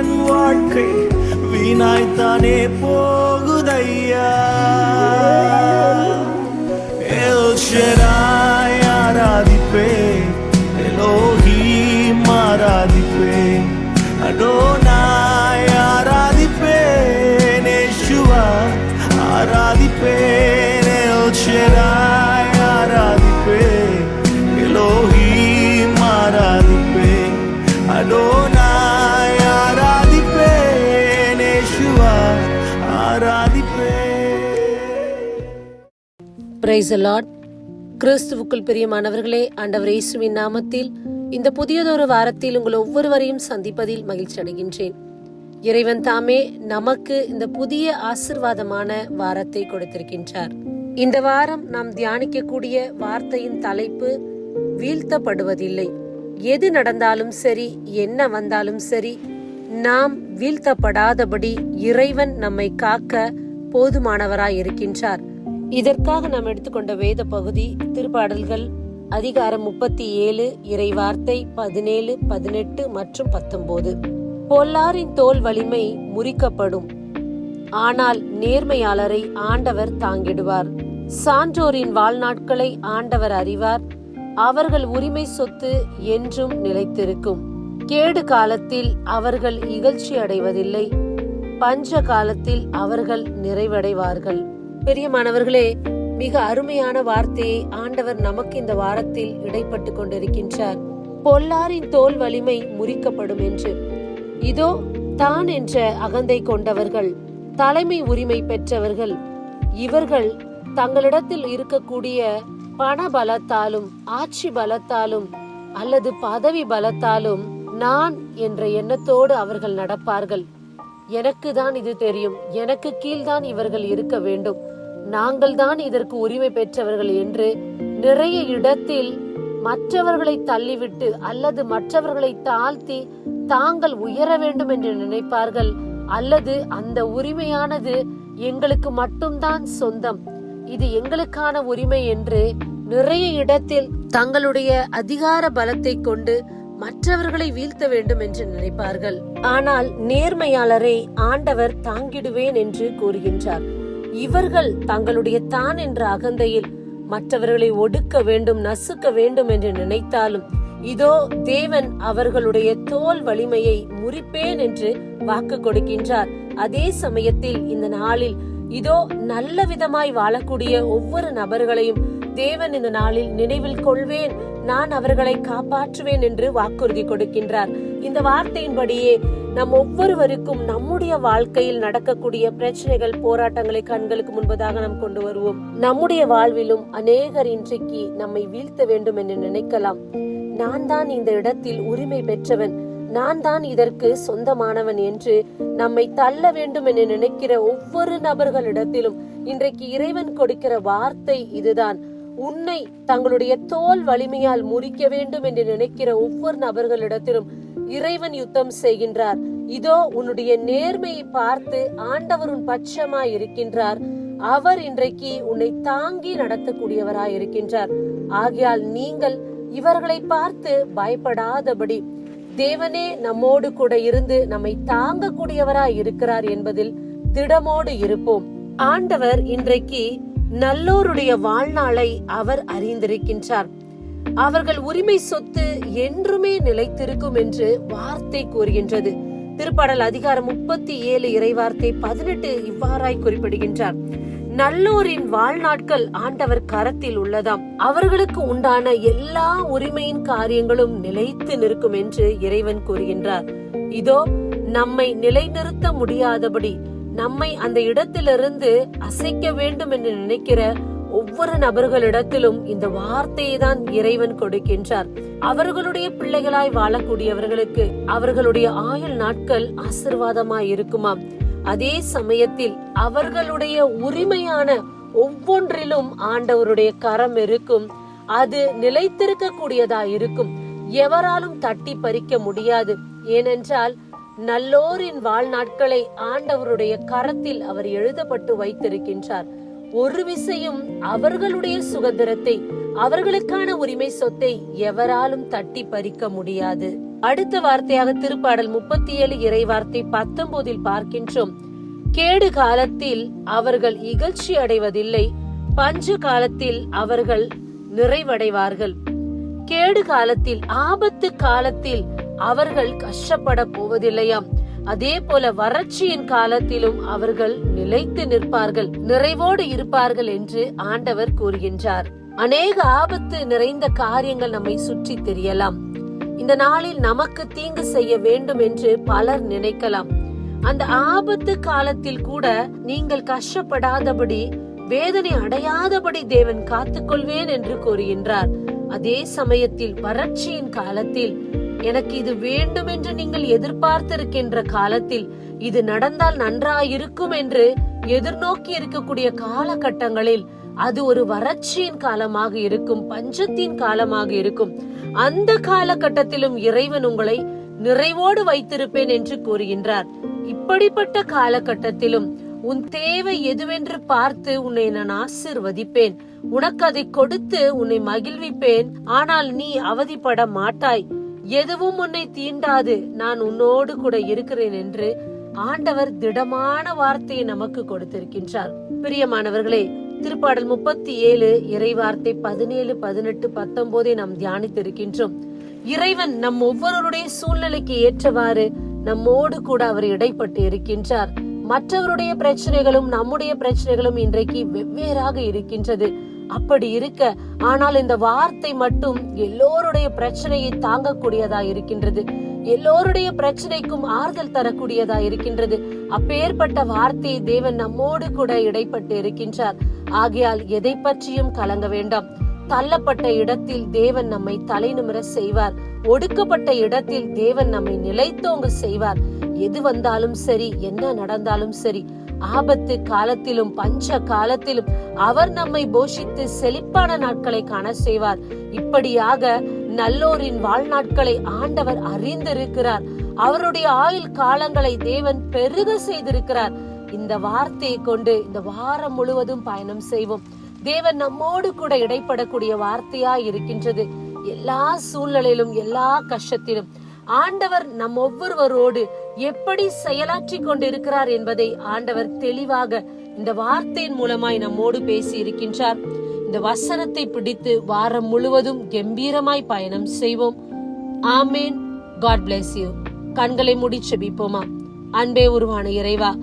என் வாழ்க்கை வீணாய்த்தானே போகுதையா? எல் ஷெடாய் ஆராதிப்பேன் price Lord கிறிஸ்துவுக்குள் பிரியமானவர்களே ஆண்டவர் இயேசுவின் நாமத்தில் இந்த புதியதொரு வாரத்தில் உங்கள் ஒவ்வொருவரையும் சந்திப்பதில் மகிழ்ச்சி அடைகின்றேன். இறைவன் தாமே நமக்கு இந்த புதிய ஆசிர்வாதமான வாரத்தை கொடுத்திருக்கின்றார். இந்த வாரம் நாம் தியானிக்கக்கூடிய வார்த்தையின் தலைப்பு வீழ்த்தப்படுவதில்லை. எது நடந்தாலும் சரி என்ன வந்தாலும் சரி நாம் வீழ்த்தப்படாதபடி இறைவன் நம்மை காக்க போதுமானவராய் இருக்கின்றார். இதற்காக நாம் எடுத்துக்கொண்ட வேத பகுதி திருப்பாடல்கள் அதிகாரம் முப்பத்தி ஏழு இறைவார்த்தை பதினேழு பதினெட்டு மற்றும் பத்தொன்பது. பொல்லாரின் தோல் வலிமை முறிக்கப்படும். ஆனால் நேர்மையாளரை ஆண்டவர் தாங்கிடுவார். சான்றோரின் வாழ்நாட்களை ஆண்டவர் அறிவார். அவர்கள் உரிமை சொத்து என்றும் நிலைத்திருக்கும். கேடு காலத்தில் அவர்கள் இகழ்ச்சி அடைவதில்லை. பஞ்ச காலத்தில் அவர்கள் நிறைவடைவார்கள். பெரியமானவர்களே மிக அருமையான வார்த்தையை ஆண்டவர் நமக்கு இந்த வாரத்தில் இடைப்பட்டு கொண்டிருக்கின்றார். பொல்லாரின் தோல் வலிமை முறிக்கப்படும் என்று. இதோ தான் என்ற அகந்தை கொண்டவர்கள் தலைமை உரிமை பெற்றவர்கள் இவர்கள் தங்களிடத்தில் இருக்கக்கூடிய பண பலத்தாலும் ஆட்சி பலத்தாலும் அல்லது பதவி பலத்தாலும் நான் என்ற எண்ணத்தோடு அவர்கள் நடப்பார்கள். எனக்கு தான் இது தெரியும். எனக்கு கீழ்தான் இவர்கள் இருக்க வேண்டும். நாங்கள் தான் இதற்கு உரிமை பெற்றவர்கள் என்று நிறைய இடத்தில் மற்றவர்களை தள்ளிவிட்டு அல்லது மற்றவர்களை தாழ்த்தி தாங்கள் உயர வேண்டும் என்று நினைப்பார்கள். அல்லது அந்த உரிமையானது எங்களுக்கு மட்டும்தான் சொந்தம். இது எங்களுக்கான உரிமை என்று நிறைய இடத்தில் தங்களுடைய அதிகார பலத்தை கொண்டு மற்றவர்களை வீழ்த்த வேண்டும் என்று நினைப்பார்கள். ஆனால் நேர்மையாளரை ஆண்டவர் தாங்கிடுவேன் என்று கூறுகின்றார். இவர்கள் தங்களுடைய தான் என்ற அகந்தையில் மற்றவர்களை ஒடுக்க வேண்டும் நசுக்க வேண்டும் என்று நினைத்தாலும் இதோ தேவன் அவர்களுடைய தோல் வலிமையை முறிப்பேன் என்று வாக்கு கொடுக்கின்றார். அதே சமயத்தில் இந்த நாளில் இதோ நல்ல விதமாய் வாழக்கூடிய ஒவ்வொரு நபர்களையும் தேவன் இந்த நாளில் நினைவில் கொள்வேன். நான் அவர்களை காப்பாற்றுவேன் என்று வாக்குறுதி கொடுக்கின்றார். இந்த வார்த்தையின்படியே நம் ஒவ்வொருவருக்கும் நம்முடைய வாழ்க்கையில் நடக்கக்கூடிய பிரச்சனைகள் போராட்டங்களை கண்களுக்கு முன்பதாக நாம் கொண்டு வருவோம். நம்முடைய வாழ்விலும் அநேகர் இன்றைக்கு நம்மை வீழ்த்த வேண்டும் என்று நினைக்கலாம். நான் தான் இந்த இடத்தில் உரிமை பெற்றவன். நான் தான் இதற்கு சொந்தமானவன் என்று நம்மை தள்ள வேண்டும் என நினைக்கிற ஒவ்வொரு நபர்களிடத்திலும் இன்றைக்கு இறைவன் கொடுக்கிற வார்த்தை இதுதான். உன்னை தங்களுடைய தோல் வலிமையால் முறிக்க வேண்டும் என்று நினைக்கிற ஒவ்வொரு நபர்களிடத்திலும் இறைவன் யுத்தம் செய்கின்றார். இதோ உன்னுடைய நேர்மையை பார்த்து ஆண்டவர் உன் பட்சமாய் இருக்கின்றார். அவர் இன்றைக்கு உன்னை தாங்கி நடத்தக்கூடியவராய் இருக்கின்றார் ஆகையால் நீங்கள் இவர்களை பார்த்து பயப்படாதபடி தேவனே நம்மோடு கூட இருந்து நம்மை தாங்கக்கூடியவராய் இருக்கிறார் என்பதில் திடமோடு இருப்போம். ஆண்டவர் இன்றைக்கு நல்லோருடைய வாழ்நாளை அவர் அறிந்திருக்கின்றார். அவர்கள் உரிமை சொத்து என்றுமே நிலைத்திருக்கும் என்று வார்த்தை கூறுகின்றது. திருப்பாடல் அதிகாரம் முப்பத்தி ஏழு இறைவார்த்தை பதினெட்டு இவ்வாறாய் குறிப்பிடுகின்றார். நல்லோரின் வாழ்நாட்கள் ஆண்டவர் கரத்தில் உள்ளதாம். அவர்களுக்கு உண்டான எல்லா உரிமையின் காரியங்களும் நிலைத்து நிற்கும் என்று இறைவன் கூறுகின்றார். இதோ நம்மை நிலைநிறுத்த முடியாதபடி நம்மை அந்த இடத்திலிருந்து அசைக்க வேண்டும் என்று நினைக்கிற ஒவ்வொரு நபர்களிடத்திலும் இந்த வார்த்தையை தான் இறைவன் கொடுக்கின்றார். அவர்களுடைய பிள்ளைகளாய் வாழக்கூடியவர்களுக்கு அவர்களுடைய ஆயுள் நாட்கள் ஆசிர்வாதமாய் இருக்குமாம் அதே சமயத்தில் அவர்களுடைய உரிமையான ஒவ்வொன்றிலும் ஆண்டவருடைய கரம் இருக்கும். அது நிலைத்திருக்க கூடியதா இருக்கும் எவராலும் தட்டி பறிக்க முடியாது. ஏனென்றால் நல்லோரின் வாழ்நாட்களை ஆண்டவருடைய கரத்தில் அவர் எழுதப்பட்டு வைத்திருக்கின்றார். ஒரு விசையும் அவர்களுடைய சுதந்திரத்தை அவர்களுக்கான உரிமை சொத்தை எவராலும் தட்டி பறிக்க முடியாது. அடுத்த வார்த்தையாக திருப்பாடல் முப்பத்தி ஏழு இறை வார்த்தை பத்தொன்பதில் பார்க்கின்றோம். கேடு காலத்தில் அவர்கள் இகழ்ச்சி அடைவதில்லை பஞ்ச காலத்தில் அவர்கள் நிறைவடைவார்கள். கேடு காலத்தில் ஆபத்து காலத்தில் அவர்கள் கஷ்டப்பட போவதில்லையாம். அதே போல வறட்சியின் காலத்திலும் அவர்கள் நிலைத்து நிற்பார்கள் நிறைவோடு இருப்பார்கள் என்று ஆண்டவர் கூறுகின்றார். அநேக ஆபத்து நிறைந்த காரியங்கள் நம்மை சுற்றி தெரியலாம். இந்த நாளில் நமக்கு தீங்கு செய்ய வேண்டும் என்று பலர் நினைக்கலாம். அந்த ஆபத்து காலத்தில் கூட நீங்கள் கஷ்டப்படாதபடி வேதனை அடையாதபடி தேவன் காத்துக்கொள்வேன் என்று கூறுகின்றார். அதே சமயத்தில் வறட்சியின் காலத்தில் எனக்கு இது வேண்டும் என்று நீங்கள் எதிர்பார்த்திருக்கின்ற காலத்தில் இது நடந்தால் நன்றாயிருக்கும் என்று எதிர்நோக்கி இருக்கக்கூடிய காலகட்டங்களில் அது ஒரு வறட்சியின் காலமாக இருக்கும் பஞ்சத்தின் காலமாக இருக்கும். அந்த காலகட்டத்திலும் இறைவன் உங்களை நிறைவோடு வைத்திருப்பேன் என்று கூறுகின்றார். இப்படிப்பட்ட காலகட்டத்திலும் உன் தேவை எதுவென்று பார்த்து உன்னை நான் ஆசிர்வதிப்பேன். உனக்கு அதை கொடுத்து உன்னை மகிழ்விப்பேன். ஆனால் நீ அவதிப்பட மாட்டாய். எதுவும் உன்னை தீண்டாது. நான் உன்னோடு கூட இருக்கிறேன் என்று ஆண்டவர் திடமான வார்த்தையை நமக்கு கொடுத்திருக்கின்றார். பிரியமானவர்களே திருப்பாடல் முப்பத்தி ஏழு இறைவார்த்தை பதினேழு பதினெட்டு பத்தொன்பதை நாம் தியானித்திருக்கின்றோம். இறைவன் நம் ஒவ்வொருவருடைய சூழ்நிலைக்கு ஏற்றவாறு நம்மோடு கூட அவர் இடைப்பட்டு இருக்கின்றார். மற்றவருடைய பிரச்சனைகளும் நம்முடைய பிரச்சனைகளும் இன்றைக்கு வெவ்வேறாக இருக்கின்றது. அப்படி இருக்க ஆனால் இந்த வார்த்தை மட்டும் எல்லோருடைய பிரச்சனையை தாங்கக்கூடியதா இருக்கின்றது. எல்லோருடைய பிரச்சனைக்கும் ஆறுதல் தரக்கூடியதா இருக்கின்றது. அப்பேற்பட்ட வார்த்தை தேவன் நம்மோடு கூட இடைப்பட்டு இருக்கின்றார். ஆகையால் எதை பற்றியும் கலங்க வேண்டாம். தள்ளப்பட்ட இடத்தில் தேவன் நம்மை தலைநிமிர செய்வார். ஒடுக்கப்பட்ட இடத்தில் தேவன் நம்மை நிலைத்தோங்க செய்வார். எது வந்தாலும் சரி என்ன நடந்தாலும் சரி ஆபத்து காலத்திலும் பஞ்ச காலத்திலும் அவர் நம்மை போஷித்து செழிப்பான நாட்களை காண செய்வார். இப்படியாக நல்லோரின் வாழ்நாட்களை ஆண்டவர் அறிந்திருக்கிறார். அவருடைய ஆயுள் காலங்களை தேவன் பெருக செய்திருக்கிறார். இந்த வார்த்தையை கொண்டு இந்த வாரம் முழுவதும் பயணம் செய்வோம். தேவன் நம்மோடு கூட இடைப்படக்கூடிய வார்த்தையா இருக்கின்றது. எல்லா சூழ்நிலையிலும் எல்லா கஷ்டத்திலும் ஆண்டவர் நம் ஒவ்வொருவரோடு எப்படி செயலாற்றி கொண்டிருக்கிறார் என்பதை ஆண்டவர் தெளிவாக இந்த வார்த்தையின் மூலமாய் நம்மோடு பேசி இருக்கின்றார். இந்த வசனத்தை பிடித்து வாரம் முழுவதும் கம்பீரமாய் பயணம் செய்வோம். ஆமேன். காட் bless யூ கண்களை மூடி செபிப்போமா? அன்பே உருவான இறைவா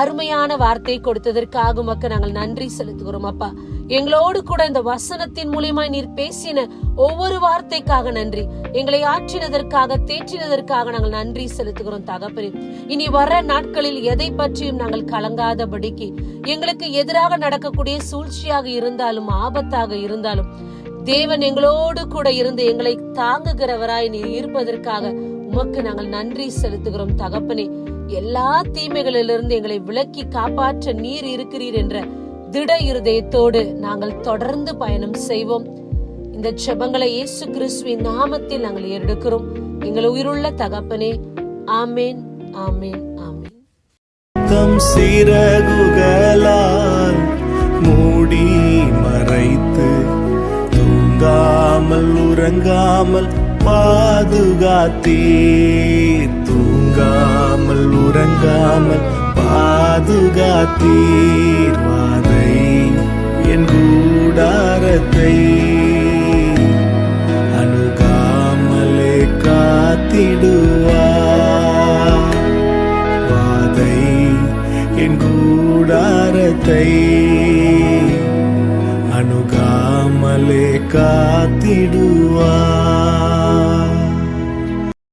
அருமையான வார்த்தை கொடுத்ததற்காக உமக்கு நாங்கள் நன்றி செலுத்துகிறோம் அப்பா. எங்களோடு கூட இந்த வசனத்தின் மூலியமா நீர் பேசின ஒவ்வொரு வார்த்தைக்காக நன்றி. எங்களை ஆற்றினதற்காக தேற்றினதற்காக நாங்கள் நன்றி செலுத்துகிறோம் தகப்பனே. இனி வர நாட்களில் எதை பற்றியும் நாங்கள் கலங்காதபடிக்கு எங்களுக்கு எதிராக நடக்கக்கூடிய சூழ்ச்சியாக இருந்தாலும் ஆபத்தாக இருந்தாலும் தேவன் எங்களோடு கூட இருந்து எங்களை தாங்குகிறவராய் நீர் இருப்பதற்காக உமக்கு நாங்கள் நன்றி செலுத்துகிறோம் தகப்பனே. எல்லா தீமைகளிலிருந்து எங்களை விலக்கி காப்பாற்ற நீர் இருக்கிறீர் என்ற திட இருதயத்தோடு நாங்கள் தொடர்ந்து பயணம் செய்வோம். இந்த செபங்களை இயேசு கிறிஸ்துவின் நாமத்தில் நாங்கள் எடுக்கிறோம் எங்கள் உயிருள்ள தகப்பனே ஆமேன் ஆமேன் ஆமேன். தம் சிறகுகளால் மூடி மறைத்து தூங்காமல் உறங்காமல் பாதுகாத்தீர். தூங்காமல் உறங்காமல் பாதுகாத்தீர். வாதை என் கூடாரத்தை அணுகாமலே காத்திடுவார். வாதை என் கூடாரத்தை அணுகாமலே காத்திடு